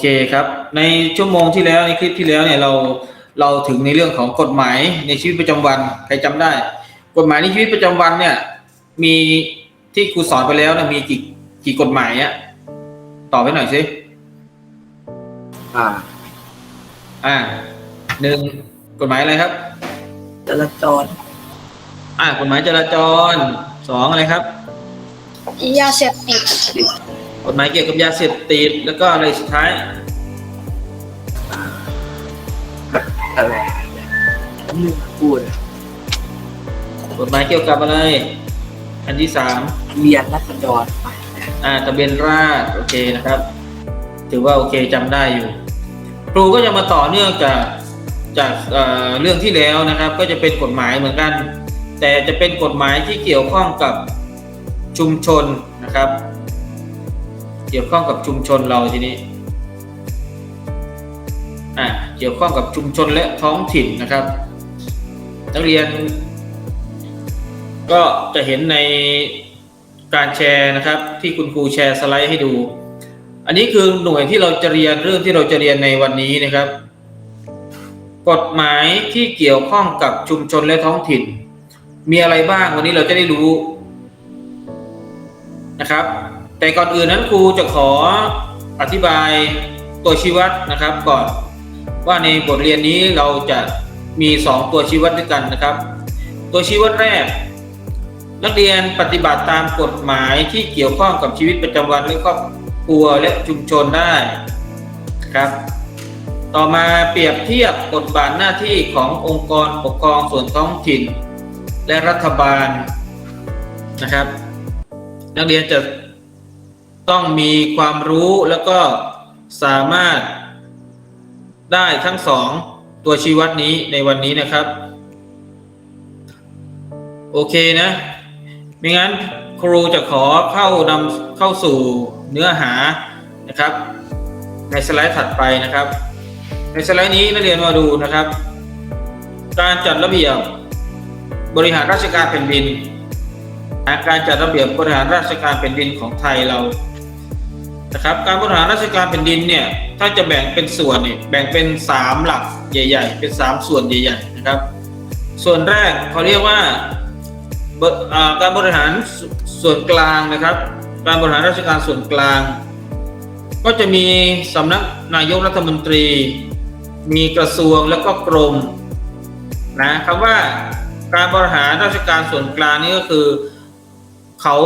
เคครับ ในชั่วโมงที่แล้วในคลิปที่แล้วเนี่ยเราเราถึงในเรื่องของกฎหมายในชีวิตประจำวันใครจำได้ กฎหมายในชีวิตประจำวันเนี่ยมีที่ครูสอนไปแล้วนะมีกี่กี่กฎหมายอะตอบไปหน่อยสิอ่า อ่าหนึ่งกฎหมายอะไรครับจราจร อ่ากฎหมายจราจรสองอะไรครับยาเสพติดก ฎหมายเกี่ยวกับยาเสพติดแล้วก็อะไรสุดท้าย อะไรลืมพูดกฎหมายเกี่ยวกับอะไร อันที่สามเรียนรัษฎรอ่าทะเบียนราษฎร์โอเคนะครับ ถือว่าโอเคจำได้อยู่ ครูก็จะมาต่อเนื่องจากจากเอ่อเรื่องที่แล้วนะครับ ก็จะเป็นกฎหมายเหมือนกัน แต่จะเป็นกฎหมายที่เกี่ยวข้องกับชุมชนนะครับ เกี่ยวข้องกับชุมชนเราทีนี้อ่าเกี่ยวข้องกับชุมชนและท้องถิ่นนะครับ นักเรียน ก็จะเห็นในการแชร์นะครับ ที่คุณครูแชร์สไลด์ให้ดู อันนี้คือหน่วยที่เราจะเรียนเรื่องที่เราจะเรียนในวันนี้นะครับ กฎหมายที่เกี่ยวข้องกับชุมชนและท้องถิ่น มีอะไรบ้างวันนี้เราจะได้รู้นะครับ แต่ก่อนอื่นนั้นครูจะขออธิบายตัวชี้วัดนะครับก่อนว่าในบทเรียนนี้เราจะมี 2 ตัวชี้วัดด้วยกันนะครับ ตัวชี้วัดแรก นักเรียนปฏิบัติตามกฎหมายที่เกี่ยวข้องกับชีวิตประจำวันและครอบครัวและชุมชนได้ครับ ต่อมาเปรียบเทียบบทบาทหน้าที่ขององค์กรปกครองส่วนท้องถิ่น และรัฐบาลนะครับ นักเรียนจะ ต้องมีความรู้แล้วก็สามารถได้ทั้งสองตัวชี้วัดนี้ในวันนี้นะครับ โอเคนะไม่งั้นครูจะขอเข้านำเข้าสู่เนื้อหานะครับ ในสไลด์ถัดไปนะครับ ในสไลด์นี้นักเรียนมาดูนะครับ การจัดระเบียบบริหารราชการแผ่นดิน การจัดระเบียบบริหารราชการแผ่นดินของไทยเรา นะครับการบริหารราชการแผ่นดินเนี่ยถ้าจะแบ่งเป็นส่วนเนี่ยแบ่งเป็นสามหลักใหญ่ ๆ เป็นสามส่วนใหญ่ๆนะครับ ส่วนแรกเขาเรียกว่าการบริหารสส่วนกลางนะครับ การบริหารราชการส่วนกลาง ก็จะมีสำนักนายกรัฐมนตรี มีกระทรวงแล้วก็กรมนะคำว่าการบริหารราชการส่วนกลางนี่ก็คือ เขา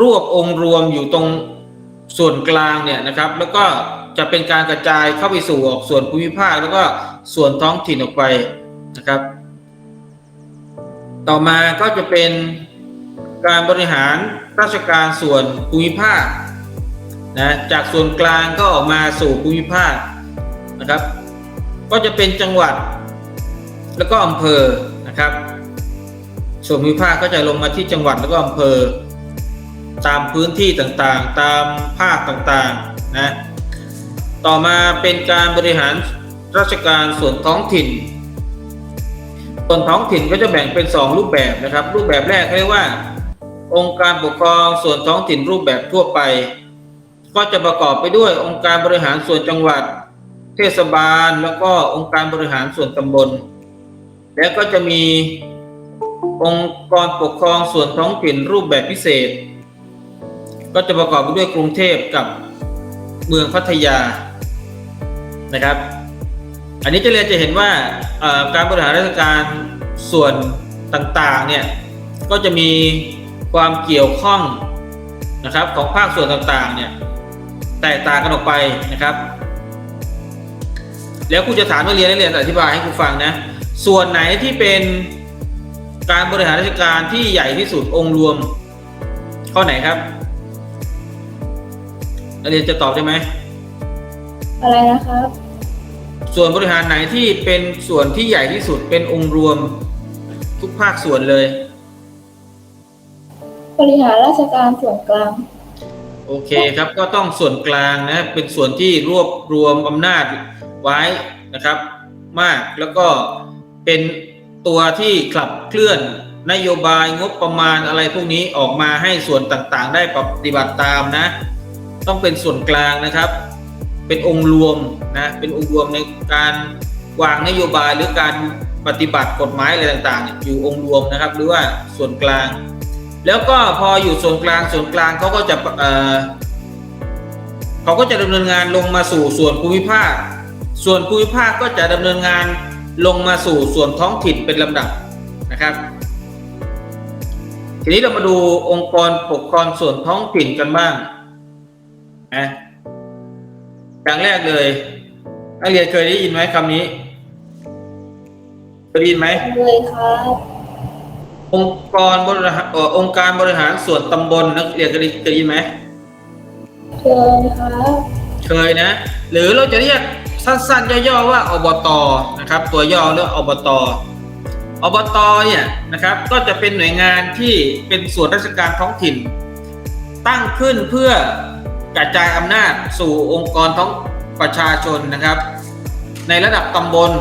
รวบองค์รวมอยู่ตรง ส่วนกลางเนี่ยนะครับ แล้วก็จะเป็นการกระจายเข้าไปสู่ออกส่วนภูมิภาค แล้วก็ส่วนท้องถิ่นออกไปนะครับ ต่อมาก็จะเป็นการบริหารราชการส่วนภูมิภาคนะจากส่วนกลางก็ออกมาสู่ภูมิภาคนะครับ ก็จะเป็นจังหวัด แล้วก็อำเภอนะครับ ส่วนภูมิภาคก็จะลงมาที่จังหวัดแล้วก็อำเภอ ตามพื้นที่ต่างๆ ตามภาคต่างๆนะต่อมาเป็นการบริหารราชการส่วนท้องถิ่น ส่วนท้องถิ่นก็จะแบ่งเป็น 2 รูปแบบนะครับ รูปแบบแรกเรียกว่า องค์การปกครองส่วนท้องถิ่นรูปแบบทั่วไป ก็จะประกอบไปด้วยองค์การบริหารส่วนจังหวัด เทศบาล แล้วก็องค์การบริหารส่วนตำบล แล้วก็จะมีองค์กรปกครองส่วนท้องถิ่นรูปแบบพิเศษ ก็จะประกอบไปด้วยกรุงเทพกับเมืองพัทยานะครับ อันนี้จะเรียนจะเห็นว่าการบริหารราชการส่วนต่างๆเนี่ยก็จะมีความเกี่ยวข้องนะครับของภาคส่วนต่างๆเนี่ยแตกต่างกันออกไปนะครับ แล้วครูจะถามนักเรียนนักเรียนอธิบายให้ครูฟังนะส่วนไหนที่เป็นการบริหารราชการที่ใหญ่ที่สุดองค์รวม ข้อไหนครับ นักเรียนจะตอบได้ไหม อะไรนะครับ ส่วนบริหารไหนที่เป็นส่วนที่ใหญ่ที่สุดเป็นองค์รวมทุกภาคส่วนเลย บริหารราชการส่วนกลาง โอเคครับก็ต้องส่วนกลางนะเป็นส่วนที่รวบรวมอำนาจไว้นะครับ มากแล้วก็เป็นตัวที่ขับเคลื่อนนโยบายงบประมาณอะไรพวกนี้ออกมาให้ส่วนต่างๆ ได้ปฏิบัติตามนะ ต้องเป็นส่วนกลางนะครับ เป็นองค์รวมนะเป็นองค์รวมในการวางนโยบายหรือการปฏิบัติกฎหมายอะไรต่างๆ อยู่องค์รวมนะครับ หรือว่าส่วนกลาง แล้วก็พออยู่ส่วนกลางส่วนกลางเขาก็จะเเขาก็จะดำเนินงานลงมาสู่ส่วนภูมิภาค ส่วนภูมิภาคก็จะดำเนินงานลงมาสู่ส่วนท้องถิ่นเป็นลำดับนะครับ ทีนี้เรามาดูองค์กรปกครองส่วนท้องถิ่นกันบ้าง นะอย่างแรกเลยนักเรียนเคยได้ยินไหมคำนี้เคยได้ยินไหมเลยครับ องค์กรบริหารเอ่อองค์การบริหารส่วนตำบลนักเรียนเคยได้เคยได้ยินไหมเคยครับเคยนะ หรือเราจะเรียกสั้นๆย่อๆว่าอบตนะครับ ตัวย่อเรียกอบตอบตเนี่ยนะครับก็จะเป็นหน่วยงานที่เป็นส่วนราชการท้องถิ่น ตั้งขึ้นเพื่อ กระจายอำนาจสู่องค์กรท้องประชาชนนะครับ ในระดับตำบล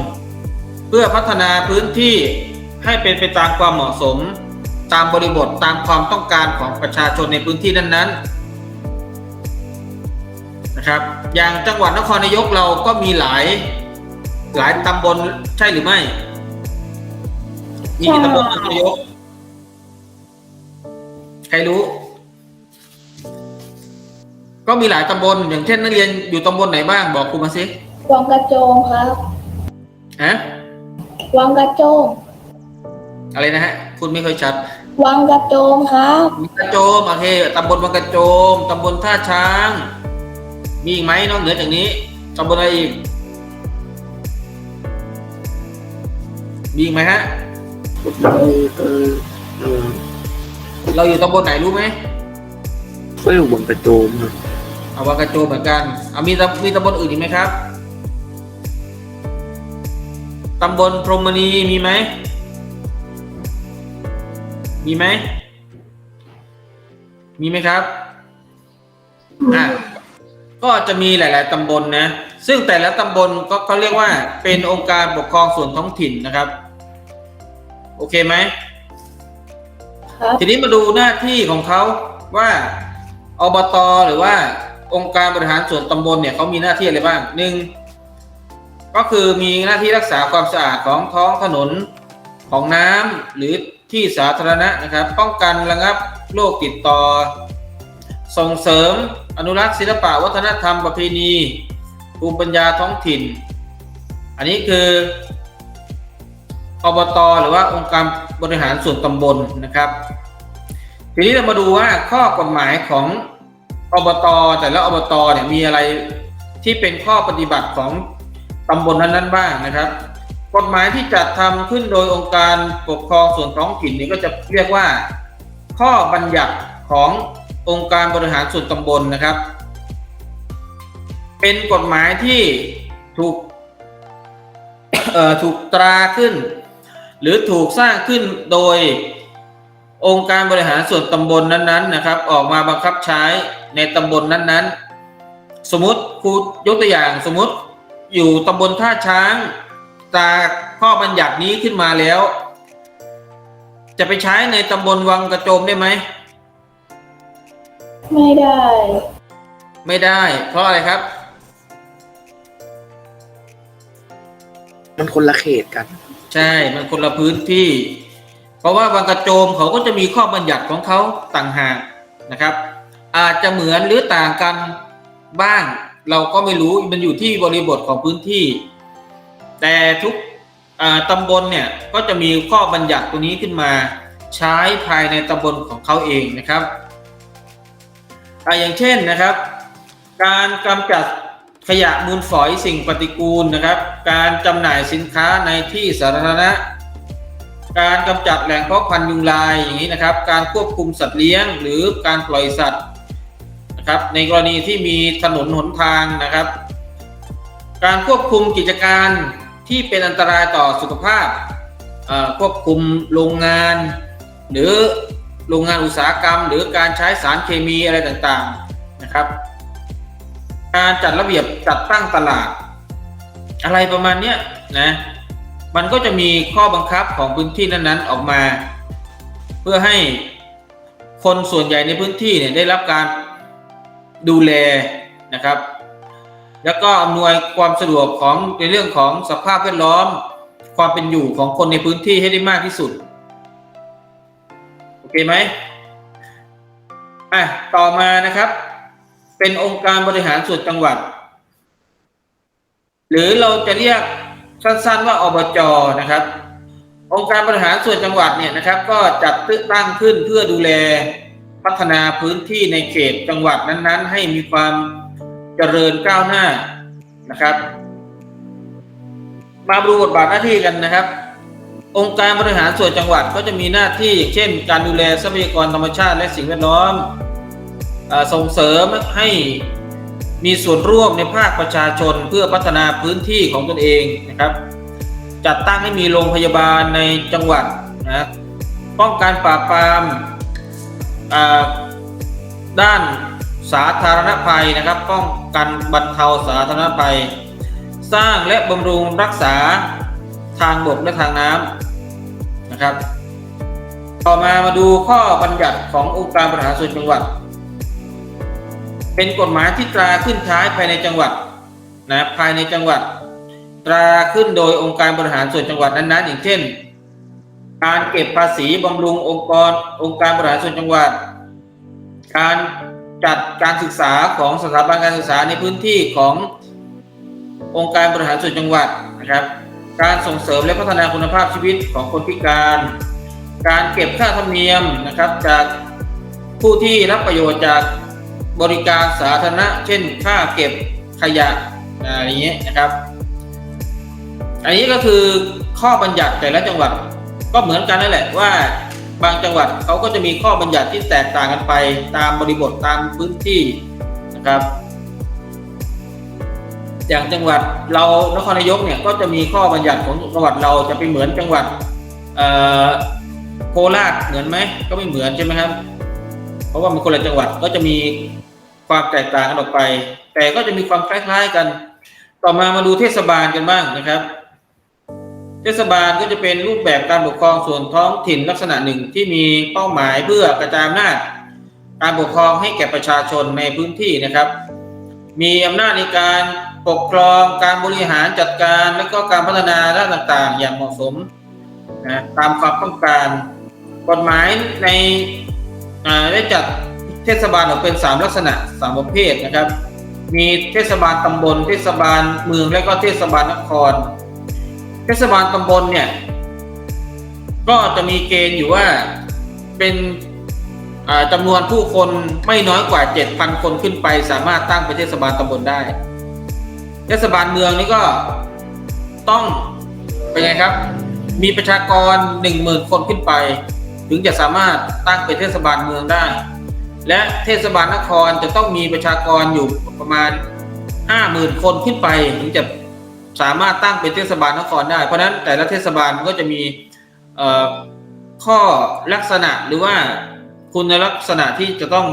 เพื่อพัฒนาพื้นที่ให้เป็นไปตามความเหมาะสม ตามบริบทตามความต้องการของประชาชนในพื้นที่นั้นๆนะครับ อย่างจังหวัดนครนายกเราก็มีหลายหลายตำบลใช่หรือไม่มีกี่ตำบลนครนายกใครรู้ ก็มีหลายตำบลอย่างเช่นนักเรียนอยู่ตำบลไหนบ้างบอกครูมาสิวังกระโจมครับฮะวังกระโจมอะไรนะฮะพูดไม่ค่อยชัด วังกระโจมครับวังกระโจมโอเคตำบลวังกระโจมตำบลท่าช้าง มีอีกไหมนอกเหนือจากนี้ตำบลอะไรอีกมีอีกไหมฮะมีเออเออเราอยู่ตำบลไหนรู้ไหมก็อยู่บนกระโจมอะเอาวังกระโจมเหมือนกันเอามีตำมีตำบลอื่นอีกไหมครับตำบลพรหมณีมีไหม มีไหม มีไหมครับ อะ ก็จะมีหลาย ๆ ตำบลนะ ซึ่งแต่ละตำบลก็เขาเรียกว่าเป็นองค์การปกครองส่วนท้องถิ่นนะครับ โอเคไหมครับทีนี้มาดูหน้าที่ของเขาว่าอบตหรือว่า องค์การบริหารส่วนตำบลเนี่ยเขามีหน้าที่อะไรบ้างหนึ่งก็คือมีหน้าที่รักษาความสะอาดของท้องถนนของน้ำหรือที่สาธารณะนะครับ ป้องกันระงับโรคติดต่อ ส่งเสริมอนุรักษ์ศิลปะวัฒนธรรมประเพณีภูมิปัญญาท้องถิ่น อันนี้คืออบตหรือว่าองค์การบริหารส่วนตำบลนะครับ ทีนี้เรามาดูว่าข้อกฎหมายของ อบตแต่ละอบตเนี่ยมีอะไรที่เป็นข้อปฏิบัติของตำบลนั้นๆบ้างนะครับ กฎหมายที่จัดทำขึ้นโดยองค์การปกครองส่วนท้องถิ่นนี้ก็จะเรียกว่า ข้อบัญญัติขององค์การบริหารส่วนตำบลนะครับ เป็นกฎหมายที่ถูกเอ่อถูกตราขึ้น หรือถูกสร้างขึ้นโดยองค์การบริหารส่วนตำบลนั้นๆนะครับ ออกมาบังคับใช้ ในตำบลนั้นๆ สมมติครูยกตัวอย่างสมมติอยู่ตำบลท่าช้างตราข้อบัญญัตินี้ขึ้นมาแล้ว จะไปใช้ในตำบลวังกระโจมได้ไหม ไม่ได้ ไม่ได้ เพราะอะไรครับ มันคนละเขตกัน ใช่ มันคนละพื้นที่ เพราะว่าวังกระโจมเขาก็จะมีข้อบัญญัติของเขาต่างหากนะครับ อาจจะเหมือนหรือต่างกันบ้าง เราก็ไม่รู้มันอยู่ที่บริบทของพื้นที่ แต่ทุกตำบลเนี่ยก็จะมีข้อบัญญัติตัวนี้ขึ้นมาใช้ภายในตำบลของเขาเองนะครับอย่างเช่นนะครับ การกำจัดขยะมูลฝอยสิ่งปฏิกูลนะครับ การจำหน่ายสินค้าในที่สาธารณะ การกำจัดแหล่งเพาะพันธุ์ยุงลายอย่างนี้นะครับ การควบคุมสัตว์เลี้ยง หรือการปล่อยสัตว์ ครับ ในกรณีที่มีถนนหนทางนะครับ การควบคุมกิจการที่เป็นอันตรายต่อสุขภาพควบคุมโรงงาน หรือโรงงานอุตสาหกรรม หรือการใช้สารเคมีอะไรต่างๆนะครับ การจัดระเบียบจัดตั้งตลาด อะไรประมาณเนี้ยนะมันก็จะมีข้อบังคับของพื้นที่นั้นๆออกมา เพื่อให้คนส่วนใหญ่ในพื้นที่เนี่ยได้รับการ ดูแลนะครับ แล้วก็อำนวยความสะดวกของในเรื่องของสภาพแวดล้อม ความเป็นอยู่ของคนในพื้นที่ให้ได้มากที่สุด โอเคไหมอะต่อมานะครับ เป็นองค์การบริหารส่วนจังหวัด หรือเราจะเรียกสั้นๆว่าอบจนะครับ องค์การบริหารส่วนจังหวัดเนี่ยนะครับ ก็จัดตั้งขึ้นเพื่อดูแล พัฒนาพื้นที่ในเขตจังหวัดนั้นๆ ให้มีความเจริญก้าวหน้านะครับ มาดูบทบาทหน้าที่กันนะครับ องค์การบริหารส่วนจังหวัดก็จะมีหน้าที่อย่างเช่น การดูแลทรัพยากรธรรมชาติและสิ่งแวดล้อมส่งเสริมให้มีส่วนร่วมในภาคประชาชนเพื่อพัฒนาพื้นที่ของตนเองนะครับ จัดตั้งให้มีโรงพยาบาลในจังหวัดนะป้องกันปราบปราม ด้านสาธารณภัยนะครับ ป้องกันบรรเทาสาธารณภัย สร้างและบำรุงรักษาทางบกและทางน้ำนะครับ ต่อมามาดูข้อบัญญัติขององค์การบริหารส่วนจังหวัด เป็นกฎหมายที่ตราขึ้นท้ายภายในจังหวัดนะภายในจังหวัด ตราขึ้นโดยองค์การบริหารส่วนจังหวัดนั้นๆอย่างเช่น การเก็บภาษีบำรุงองค์กรองค์การบริหารส่วนจังหวัด การจัดการศึกษาของสถาบันการศึกษาในพื้นที่ขององค์การบริหารส่วนจังหวัดนะครับ การส่งเสริมและพัฒนาคุณภาพชีวิตของคนพิการ การเก็บค่าธรรมเนียมนะครับจากผู้ที่รับประโยชน์จากบริการสาธารณะ เช่น ค่าเก็บขยะอะไรอย่างเงี้ยนะครับ อันนี้ก็คือข้อบัญญัติแต่ละจังหวัด ก็เหมือนกันนั่นแหละว่า บางจังหวัดเขาก็จะมีข้อบัญญัติที่แตกต่างกันไปตามบริบทตามพื้นที่นะครับ อย่างจังหวัดเรานครนายกเนี่ยก็จะมีข้อบัญญัติของจังหวัดเราจะไปเหมือนจังหวัดโคราชเหมือนไหมก็ไม่เหมือนใช่ไหมครับ เพราะว่ามันคนละจังหวัดก็จะมีความแตกต่างกันออกไป แต่ก็จะมีความคล้ายๆกัน ต่อมามาดูเทศบาลกันบ้างนะครับ เทศบาลก็จะเป็นรูปแบบการปกครองส่วนท้องถิ่นลักษณะหนึ่งที่มีเป้าหมายเพื่อกระจายอำนาจการปกครองให้แก่ประชาชนในพื้นที่นะครับ มีอำนาจในการปกครองการบริหารจัดการและก็การพัฒนาด้านต่างๆ อย่างเหมาะสมนะตามความต้องการ กฎหมายในอาได้จัดเทศบาลออกเป็นสามลักษณะสามประเภทนะครับ มีเทศบาลตำบล เทศบาลเมืองและก็เทศบาลนคร เทศบาลตำบลเนี่ย ก็จะมีเกณฑ์อยู่ว่าเป็นจำนวนผู้คนไม่น้อยกว่า 7,000 คนขึ้นไป สามารถตั้งเป็นเทศบาลตำบลได้ เทศบาลเมืองนี่ก็ต้องเป็นไงครับ มีประชากร 10,000 คนขึ้นไป ถึงจะสามารถตั้งเป็นเทศบาลเมืองได้ และเทศบาลนครจะต้องมีประชากรอยู่ประมาณ 50,000 คนขึ้นไป ถึงจะ สามารถตั้งเป็นเทศบาลนครได้ เพราะนั้นแต่ละเทศบาลก็จะมีข้อลักษณะหรือว่าคุณลักษณะที่จะต้อง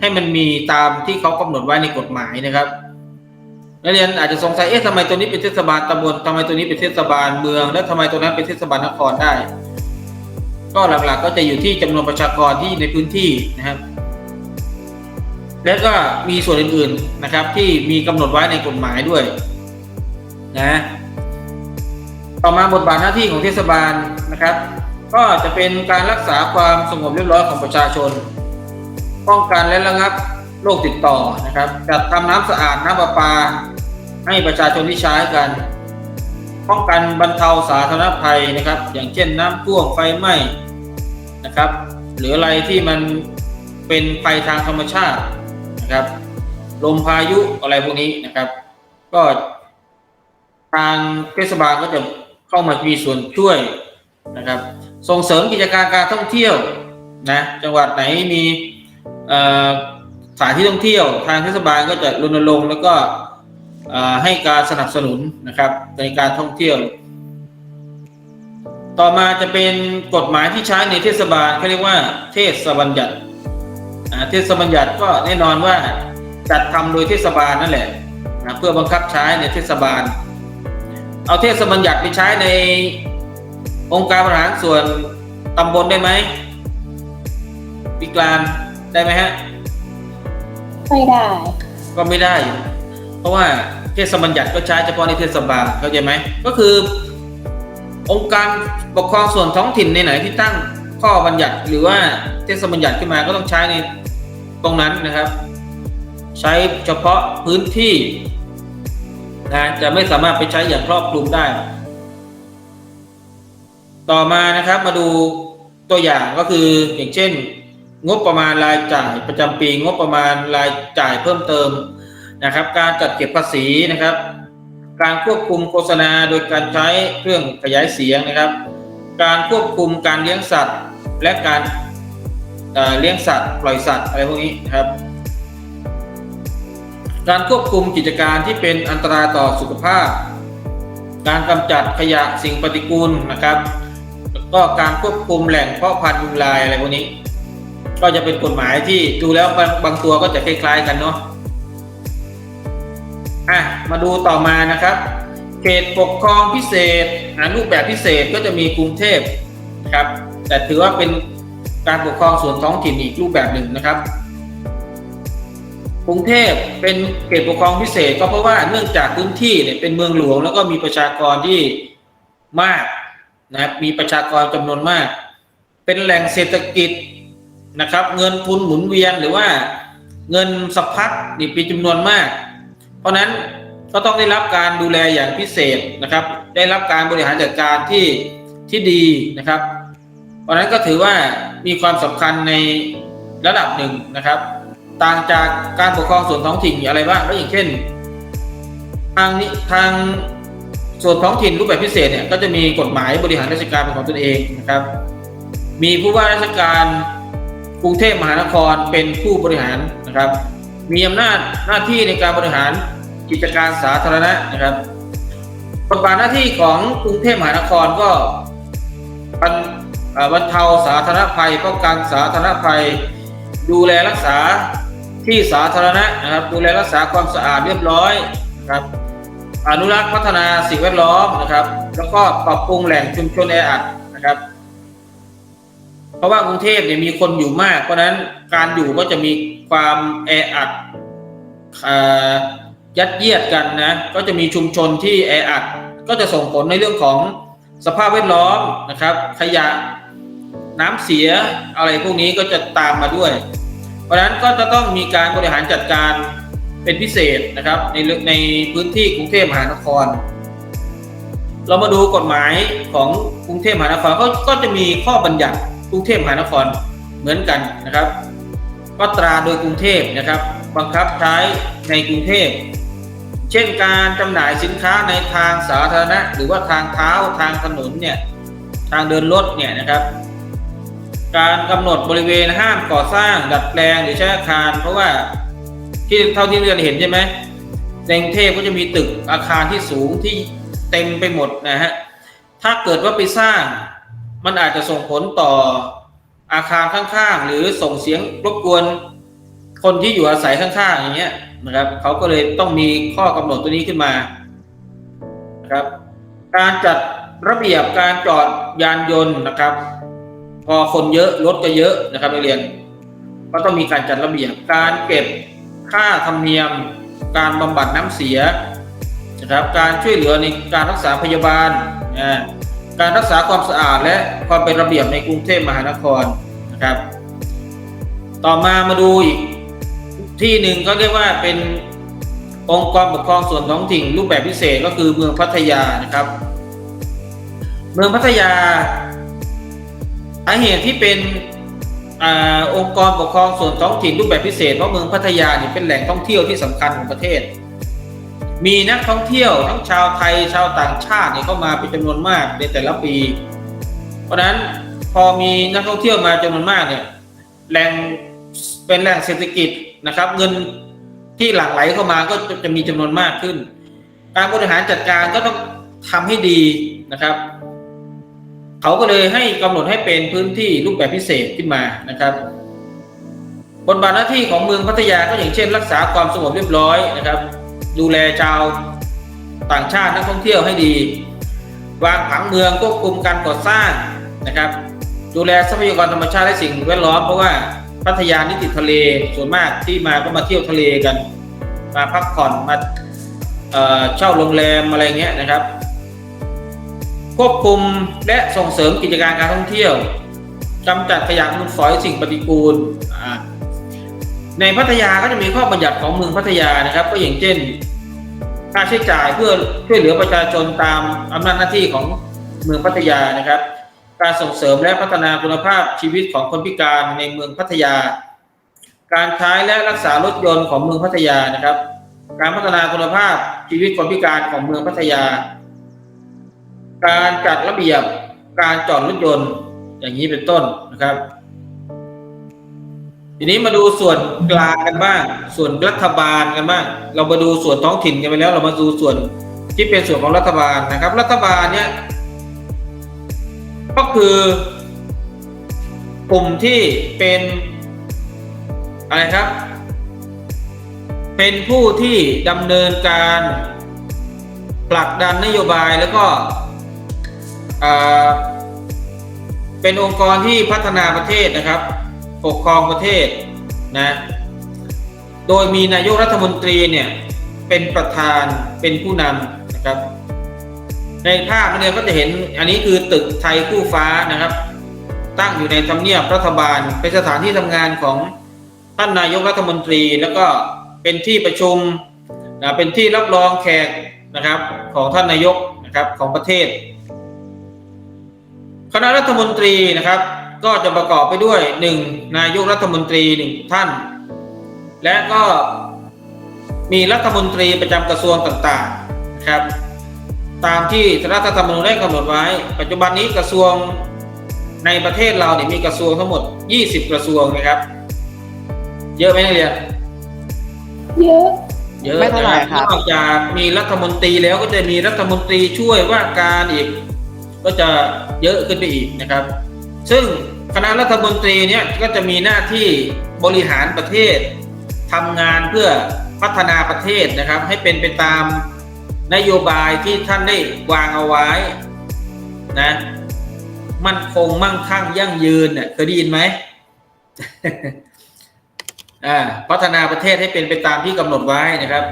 ให้มันมีตามที่เขากำหนดไว้ในกฎหมายนะครับนักเรียนอาจจะสงสัยเอ๊ะทำไมตัวนี้เป็นเทศบาลตำบลทำไมตัวนี้เป็นเทศบาลเมือง และทำไมตัวนั้นเป็นเทศบาลนครได้ ก็หลักๆก็จะอยู่ที่จำนวนประชากรที่ในพื้นที่นะครับ และก็มีส่วนอื่นๆนะครับที่มีกำหนดไว้ในกฎหมายด้วย นะ ต่อมาบทบาทหน้าที่ของเทศบาลนะครับ ก็จะเป็นการรักษาความสงบเรียบร้อยของประชาชน ป้องกันและระงับโรคติดต่อนะครับ จัดทำน้ำสะอาดน้ำประปา ให้ประชาชนที่ใช้กันป้องกันบรรเทาสาธารณภัยนะครับ อย่างเช่นน้ำท่วมไฟไหม้นะครับ หรืออะไรที่มันเป็นภัยทางธรรมชาตินะครับ ลมพายุอะไรพวกนี้นะครับ ก็ ทางเทศบาลก็จะเข้ามามีส่วนช่วยนะครับ ส่งเสริมกิจการการท่องเที่ยวนะจังหวัดไหนมีสถานที่ท่องเที่ยวทางเทศบาลก็จะรณรงค์แล้วก็ให้การสนับสนุนนะครับในการท่องเที่ยว ต่อมาจะเป็นกฎหมายที่ใช้ในเทศบาลเขาเรียกว่า เทศบัญญัติเทศบัญญัติก็แน่นอนว่าจัดทำโดยเทศบาลนั่นแหละนะเพื่อบังคับใช้ในเทศบาล เอาเทศบัญญัติไปใช้ในองค์การบริหารส่วนตำบลได้ไหมปีกลางได้ไหมฮะ ไม่ได้ ก็ไม่ได้อยู่เพราะว่าเทศบัญญัติก็ใช้เฉพาะในเทศบาลเข้าใจไหม ก็คือ องค์การปกครองส่วนท้องถิ่นในไหนที่ตั้งข้อบัญญัติหรือว่าเทศบัญญัติขึ้นมาก็ต้องใช้ในตรงนั้นนะครับ ใช้เฉพาะพื้นที่ นะจะไม่สามารถไปใช้อย่างครอบคลุมได้ ต่อมานะครับมาดูตัวอย่างก็คืออย่างเช่น งบประมาณรายจ่ายประจำปี งบประมาณรายจ่ายเพิ่มเติมนะครับ การจัดเก็บภาษีนะครับ การควบคุมโฆษณาโดยการใช้เครื่องขยายเสียงนะครับ การควบคุมการเลี้ยงสัตว์ และการเอ่อเลี้ยงสัตว์ปล่อยสัตว์อะไรพวกนี้นะครับ การควบคุมกิจการที่เป็นอันตรายต่อสุขภาพ การกำจัดขยะสิ่งปฏิกูลนะครับแล้วก็การควบคุมแหล่งเพาะพันธุ์ยุงลายอะไรพวกนี้ ก็จะเป็นกฎหมายที่ดูแล้วบางตัวก็จะคล้าย ๆ กันเนาะอะมาดูต่อมานะครับเขตปกครองพิเศษอ่ารูปแบบพิเศษก็จะมีกรุงเทพครับ แต่ถือว่าเป็นการปกครองส่วนท้องถิ่นอีกรูปแบบหนึ่งนะครับ กรุงเทพเป็นเขตปกครองพิเศษ ก็เพราะว่าเนื่องจากพื้นที่เนี่ยเป็นเมืองหลวง แล้วก็มีประชากรที่มากนะครับมีประชากรจำนวนมาก เป็นแหล่งเศรษฐกิจนะครับ เงินทุนหมุนเวียนหรือว่าเงินสะพัดนี่เป็นจำนวนมาก เพราะฉะนั้นก็ต้องได้รับการดูแลอย่างพิเศษนะครับ ได้รับการบริหารจัดการที่ที่ดีนะครับ เพราะฉะนั้นก็ถือว่ามีความสำคัญในระดับหนึ่งนะครับ ต่างจากการปกครองส่วนท้องถิ่นอะไรบ้างก็อย่างเช่น ทางนี้ทางส่วนท้องถิ่นรูปแบบพิเศษเนี่ยก็จะมีกฎหมายบริหารราชการเป็นของตนเองนะครับ มีผู้ว่าราชการกรุงเทพมหานครเป็นผู้บริหารนะครับ มีอำนาจหน้าที่ในการบริหารกิจการสาธารณะนะครับบทบาทหน้าที่ของกรุงเทพมหานครก็บรรบรรเทาสาธารณภัยป้องกันสาธารณภัย ดูแลรักษา ที่สาธารณะนะครับ ดูแลรักษาความสะอาดเรียบร้อยนะครับ อนุรักษ์พัฒนาสิ่งแวดล้อมนะครับ แล้วก็ปรับปรุงแหล่งชุมชนแออัดนะครับ เพราะว่ากรุงเทพเนี่ยมีคนอยู่มาก เพราะนั้นการอยู่ก็จะมีความแออัดยัดเยียดกันนะ ก็จะมีชุมชนที่แออัด ก็จะส่งผลในเรื่องของสภาพแวดล้อมนะครับ ขยะน้ำเสียอะไรพวกนี้ก็จะตามมาด้วย เพราะฉะนั้นก็จะต้องมีการบริหารจัดการเป็นพิเศษนะครับ ในในพื้นที่กรุงเทพมหานคร เรามาดูกฎหมายของกรุงเทพมหานครก็ก็จะมีข้อบัญญัติกรุงเทพมหานครเหมือนกันนะครับก็ตราโดยกรุงเทพนะครับ บังคับใช้ในกรุงเทพเช่นการจำหน่ายสินค้าในทางสาธารณะ หรือว่าทางเท้าทางถนนเนี่ยทางเดินรถเนี่ยนะครับ การกำหนดบริเวณห้ามก่อสร้าง ดัดแปลงหรือใช้อาคาร เพราะว่าที่เท่าที่เรียนเห็นใช่ไหมในกรุงเทพก็จะมีตึกอาคารที่สูงที่เต็มไปหมดนะฮะถ้าเกิดว่าไปสร้าง มันอาจจะส่งผลต่ออาคารข้างๆ หรือส่งเสียงรบกวนคนที่อยู่อาศัยข้างๆอย่างเงี้ยนะครับเขาก็เลยต้องมีข้อกำหนดตัวนี้ขึ้นมานะครับ การจัดระเบียบการจอดยานยนต์นะครับ พอคนเยอะรถก็เยอะนะครับนักเรียน ก็ต้องมีการจัดระเบียบการเก็บค่าธรรมเนียม การบำบัดน้ำเสียนะครับการช่วยเหลือในการรักษาพยาบาล การรักษาความสะอาดและความเป็นระเบียบในกรุงเทพมหานครนะครับ ต่อมามาดูอีกที่หนึ่งก็เรียกว่าเป็นองค์กรปกครองส่วนท้องถิ่นรูปแบบพิเศษก็คือเมืองพัทยานะครับ เมืองพัทยา สาเหตุที่เป็นองค์กรปกครองส่วนท้องถิ่นรูปแบบพิเศษเพราะเมืองพัทยาเนี่ยเป็นแหล่งท่องเที่ยวที่สำคัญของประเทศ มีนักท่องเที่ยวทั้งชาวไทยชาวต่างชาติเนี่ยเข้ามาเป็นจำนวนมากในแต่ละปี เพราะฉะนั้นพอมีนักท่องเที่ยวมาจำนวนมากเนี่ยแหล่งเป็นแหล่งเศรษฐกิจนะครับ เงินที่หลั่งไหลเข้ามาก็จะจะมีจำนวนมากขึ้น การบริหารจัดการก็ต้องทำให้ดีนะครับ เขาก็เลยให้กำหนดให้เป็นพื้นที่รูปแบบพิเศษขึ้นมานะครับบทบาทหน้าที่ของเมืองพัทยาก็อย่างเช่น รักษาความสงบเรียบร้อยนะครับ ดูแลชาวต่างชาตินักท่องเที่ยวให้ดี วางผังเมืองควบคุมการก่อสร้างนะครับ ดูแลทรัพยากรธรรมชาติและสิ่งแวดล้อมเพราะว่าพัทยานี่ติดทะเลส่วนมากที่มาก็มาเที่ยวทะเลกัน มาพักผ่อนมาเช่าโรงแรมอะไรเงี้ยนะครับ ควบคุมและส่งเสริมกิจการการท่องเที่ยวกำจัดขยะมูลฝอยสิ่งปฏิกูล ในพัทยาก็จะมีข้อบัญญัติของเมืองพัทยานะครับ ก็อย่างเช่น ค่าใช้จ่ายเพื่อช่วยเหลือประชาชนตามอำนาจหน้าที่ของเมืองพัทยานะครับ การส่งเสริมและพัฒนาคุณภาพชีวิตของคนพิการในเมืองพัทยา การใช้และรักษารถยนต์ของเมืองพัทยานะครับ การพัฒนาคุณภาพชีวิตคนพิการของเมืองพัทยา การจัดระเบียบการจอดรถยนต์อย่างนี้เป็นต้นนะครับ ทีนี้มาดูส่วนกลางกันบ้าง ส่วนรัฐบาลกันบ้างเรามาดูส่วนท้องถิ่นกันไปแล้ว เรามาดูส่วนที่เป็นส่วนของรัฐบาลนะครับ รัฐบาลเนี่ยก็คือกลุ่มที่เป็นอะไรครับ เป็นผู้ที่ดำเนินการผลักดันนโยบายแล้วก็ เป็นองค์กรที่พัฒนาประเทศนะครับ ปกครองประเทศนะ โดยมีนายกรัฐมนตรีเนี่ยเป็นประธานเป็นผู้นำนะครับ ในภาพเนี่ยก็จะเห็นอันนี้คือตึกไทยคู่ฟ้านะครับ ตั้งอยู่ในทำเนียบรัฐบาลเป็นสถานที่ทำงานของท่านนายกรัฐมนตรีแล้วก็เป็นที่ประชุมนะเป็นที่รับรองแขกนะครับของท่านนายกนะครับของประเทศ คณะรัฐมนตรีนะครับ ก็จะประกอบไปด้วยหนึ่งนายกรัฐมนตรีหนึ่งท่าน และก็มีรัฐมนตรีประจำกระทรวงต่างๆนะครับ ตามที่รัฐธรรมนูญได้กำหนดไว้ ปัจจุบันนี้กระทรวงในประเทศเราเนี่ยมีกระทรวงทั้งหมด 20 กระทรวงนะครับ เยอะไหมนักเรียนเยอะเยอะไม่เท่าไหร่นะครับนอกจากมีรัฐมนตรีแล้วก็จะมีรัฐมนตรีช่วยว่าการอีก ก็จะเยอะขึ้นไปอีกนะครับ ซึ่งคณะรัฐมนตรีเนี่ยก็จะมีหน้าที่บริหารประเทศทำงานเพื่อพัฒนาประเทศนะครับ ให้เป็นไปตามนโยบายที่ท่านได้วางเอาไว้นะมั่นคงมั่งคั่งยั่งยืนเนี่ยเคยได้ยินไหมอ่าพัฒนาประเทศให้เป็นไปตามที่กำหนดไว้นะครับ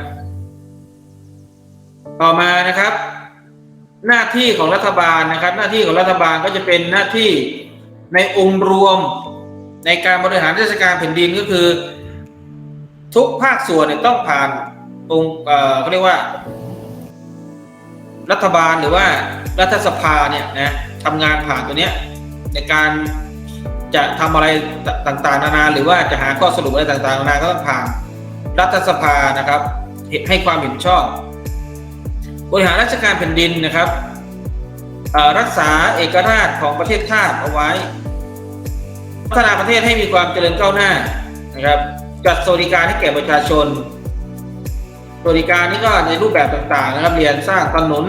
ต่อมานะครับ หน้าที่ของรัฐบาลนะครับ หน้าที่ของรัฐบาลก็จะเป็นหน้าที่ในองค์รวมในการบริหารราชการแผ่นดินก็คือ ทุกภาคส่วนเนี่ยต้องผ่านองค์เขาเรียกว่า รัฐบาลหรือว่ารัฐสภาเนี่ยนะทำงานผ่านตัวเนี้ยในการจะทำอะไรต่างๆ นานา หรือว่าจะหาข้อสรุปอะไรต่างๆ นานาก็ต้องผ่านรัฐสภานะครับให้ความเห็นชอบ บริหารราชการแผ่นดินนะครับรักษาเอกราชของประเทศชาติเอาไว้ พัฒนาประเทศให้มีความเจริญก้าวหน้านะครับ จัดสวัสดิการให้แก่ประชาชนสวัสดิการนี่ก็ในรูปแบบต่างๆ นะครับ เรียนสร้างถนน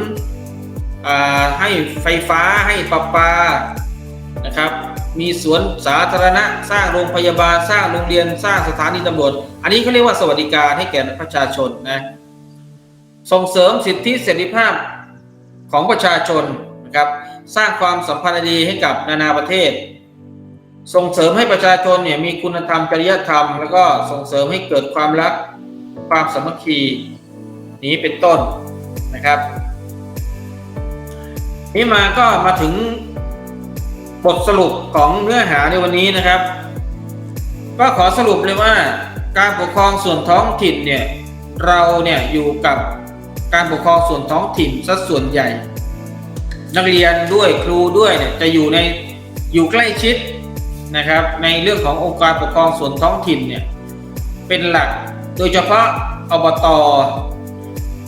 ให้ไฟฟ้าให้ประปานะครับ มีสวนสาธารณะ สร้างโรงพยาบาล สร้างโรงเรียน สร้างสถานีตำรวจ อันนี้เขาเรียกว่าสวัสดิการให้แก่ประชาชนนะ ส่งเสริมสิทธิเสรีภาพของประชาชนนะครับ สร้างความสัมพันธ์ดีให้กับนานาประเทศ ส่งเสริมให้ประชาชนเนี่ยมีคุณธรรมจริยธรรม แล้วก็ส่งเสริมให้เกิดความรักความสามัคคีนี้เป็นต้นนะครับ นี่มาก็มาถึงบทสรุปของเนื้อหาในวันนี้นะครับ ก็ขอสรุปเลยว่าการปกครองส่วนท้องถิ่นเนี่ยเราเนี่ยอยู่กับ การปกครองส่วนท้องถิ่นสัดส่วนใหญ่ นักเรียนด้วยครูด้วยเนี่ยจะอยู่ในอยู่ใกล้ชิดนะครับ ในเรื่องขององค์การปกครองส่วนท้องถิ่นเนี่ยเป็นหลักโดยเฉพาะอบต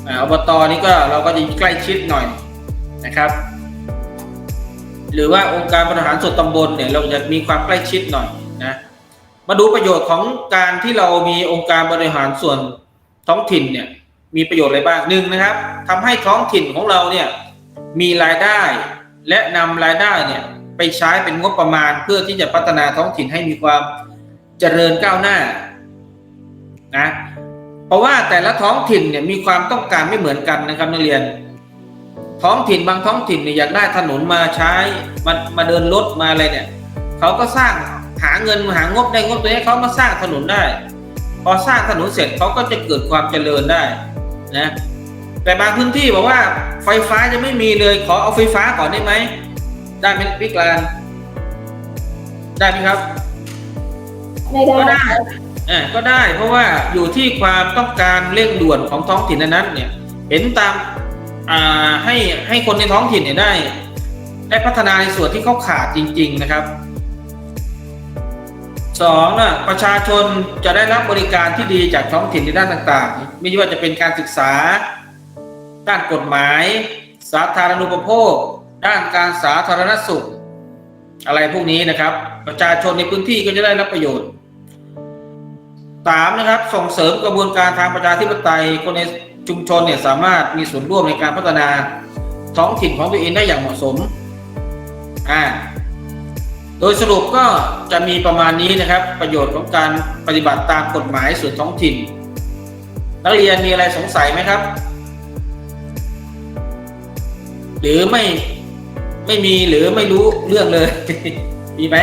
อ่าอบตนี่ก็เราก็จะใกล้ชิดหน่อยนะครับ หรือว่าองค์การบริหารส่วนตำบลเนี่ยเราจะมีความใกล้ชิดหน่อยนะมาดูประโยชน์ของการที่เรามีองค์การบริหารส่วนท้องถิ่นเนี่ย มีประโยชน์อะไรบ้างหนึ่งนะครับทำให้ท้องถิ่นของเราเนี่ยมีรายได้และนำรายได้เนี่ยไปใช้เป็นงบประมาณเพื่อที่จะพัฒนาท้องถิ่นให้มีความเจริญก้าวหน้านะเพราะว่าแต่ละท้องถิ่นเนี่ยมีความต้องการไม่เหมือนกันนะครับนักเรียน ท้องถิ่นบางท้องถิ่นเนี่ยอยากได้ถนนมาใช้มามาเดินรถมาอะไรเนี่ยเขาก็สร้างหาเงินหางบได้งบตัวนี้เขามาสร้างถนนได้ พอสร้างถนนเสร็จเขาก็จะเกิดความเจริญได้ นะแต่บางพื้นที่บอกว่าไฟฟ้าจะไม่มีเลยขอเอาไฟฟ้าก่อนได้ไหมได้ไหมพี่กลางได้ไหมครับไม่ได้ก็ได้เออก็ได้เพราะว่าอยู่ที่ความต้องการเร่งด่วนของท้องถิ่นนั้นๆเนี่ย เห็นตามอ่าให้ให้คนในท้องถิ่นเนี่ยได้ ได้พัฒนาในส่วนที่เขาขาดจริง ๆ นะครับ สองนะประชาชนจะได้รับบริการที่ดีจากท้องถิ่นในด้านต่างๆ ไม่ว่าจะเป็นการศึกษา ด้านกฎหมาย สาธารณูปโภค ด้านการสาธารณสุข อะไรพวกนี้นะครับ ประชาชนในพื้นที่ก็จะได้รับประโยชน์สามนะครับส่งเสริมกระบวนการทางประชาธิปไตยคนในชุมชนเนี่ยสามารถมีส่วนร่วมในการพัฒนาท้องถิ่นของตัวเองได้อย่างเหมาะสมอ่า โดยสรุปก็จะมีประมาณนี้นะครับ ประโยชน์ของการปฏิบัติตามกฎหมายส่วนท้องถิ่น นักเรียนมีอะไรสงสัยไหมครับ หรือไม่ไม่มีหรือไม่รู้เรื่องเลย มีไหม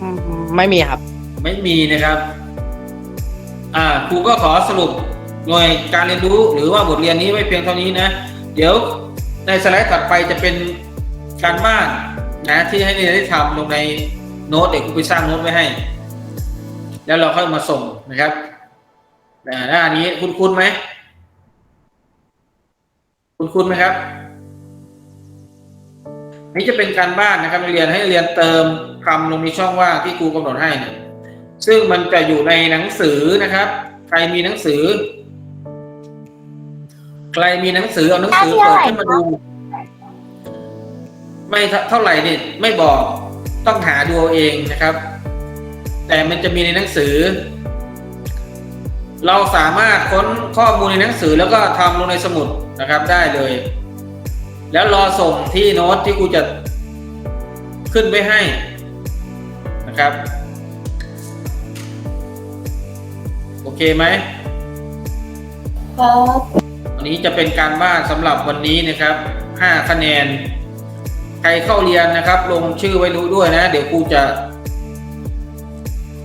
อืมไม่มีครับ ไม่มีนะครับ อ่าครูก็ขอสรุปหน่วยการเรียนรู้หรือว่าบทเรียนนี้ไว้เพียงเท่านี้นะ เดี๋ยวในสไลด์ถัดไปจะเป็นการบ้าน นะที่ให้เรียได้ทำลงในโน้ตเดี๋ยวครูไปสร้างโน้ตไว้ให้ แล้วเราค่อยมาส่งนะครับอ่าหน้านี้คุณคุณไหมคุณคุณไหมครับ นี่จะเป็นการบ้านนะครับเรียนให้เรียนเติมคำลงในช่องว่างที่ครูกำหนดให้นี่ยซึ่งมันจะอยู่ในหนังสือนะครับ ใครมีหนังสือ ใครมีหนังสือเอาหนังสือเปิดขึ้นมาดู ไม่เท่าไหร่เนี่ยไม่บอกต้องหาดูเอาเองนะครับ แต่มันจะมีในหนังสือ เราสามารถค้นข้อมูลในหนังสือแล้วก็ทำลงในสมุดนะครับได้เลย แล้วรอส่งที่โน้ตที่กูจะขึ้นไปให้นะครับ โอเคไหมครับอันนี้จะเป็นการบ้านสำหรับวันนี้นะครับ 5 คะแนนใค รเข้าเรียนนะครับ ลงชื่อไว้รู้ด้วยนะ เดี๋ยวครูจะ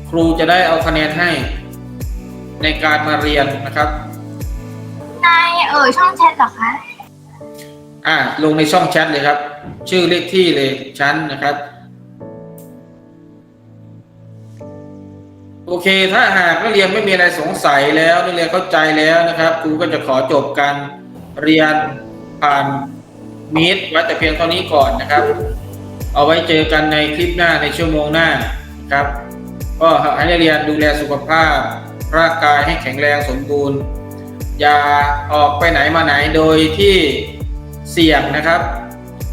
ครูจะได้เอาคะแนนให้ ในการมาเรียนนะครับในเอ่ยช่องแชทเหรอคะอ่าลงในช่องแชทเลยครับ ชื่อเลขที่เลยชั้นนะครับ โอเค ถ้าหากนักเรียนไม่มีอะไรสงสัยแล้วนักเรียนเข้าใจแล้วนะครับครูก็จะขอจบการเรียนผ่าน มีดไว้แต่เพียงเท่านี้ก่อนนะครับ เอาไว้เจอกันในคลิปหน้าในชั่วโมงหน้าครับ ก็ให้นักเรียนดูแลสุขภาพ ร่างกายให้แข็งแรงสมบูรณ์ อย่าออกไปไหนมาไหนโดยที่เสี่ยงนะครับ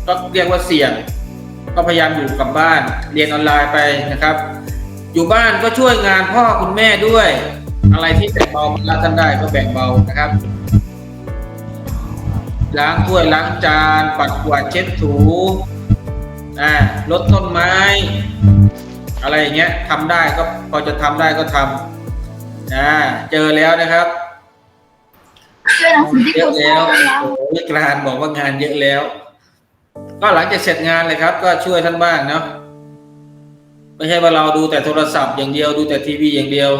ก็เรียกว่าเสี่ยง ก็พยายามอยู่กับบ้าน เรียนออนไลน์ไปนะครับ อยู่บ้านก็ช่วยงานพ่อคุณแม่ด้วย อะไรที่แบ่งเบาภาระท่านได้ก็แบ่งเบานะครับ ล้างถ้วยล้างจานปัดกวาดเช็ดถูอ่ารดต้นไม้ อะไรอย่างเงี้ยทำได้ก็พอจะทำได้ก็ทำอ่าเจอแล้วนะครับเจอหนังสือที่เยครูอะชแล้อวบแล้วโอ้ยกรานบอกว่างานเยอะแล้ว ก็หลังจากเสร็จงานเลยครับ ก็ช่วยท่านบ้างเนาะไม่ใช่ว่าเราดูแต่โทรศัพท์อย่างเดียวดูแต่ทีวีอย่างเดียว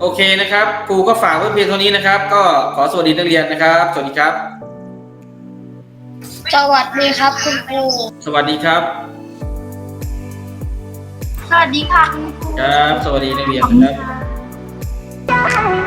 โอเคนะครับครูก็ฝากไว้เพียงเท่านี้นะครับ ก็ขอสวัสดีนักเรียนนะครับ สวัสดีครับ สวัสดีครับคุณครูสวัสดีครับ สวัสดีค่ะคุณครูครับ สวัสดีนักเรียนนะครับ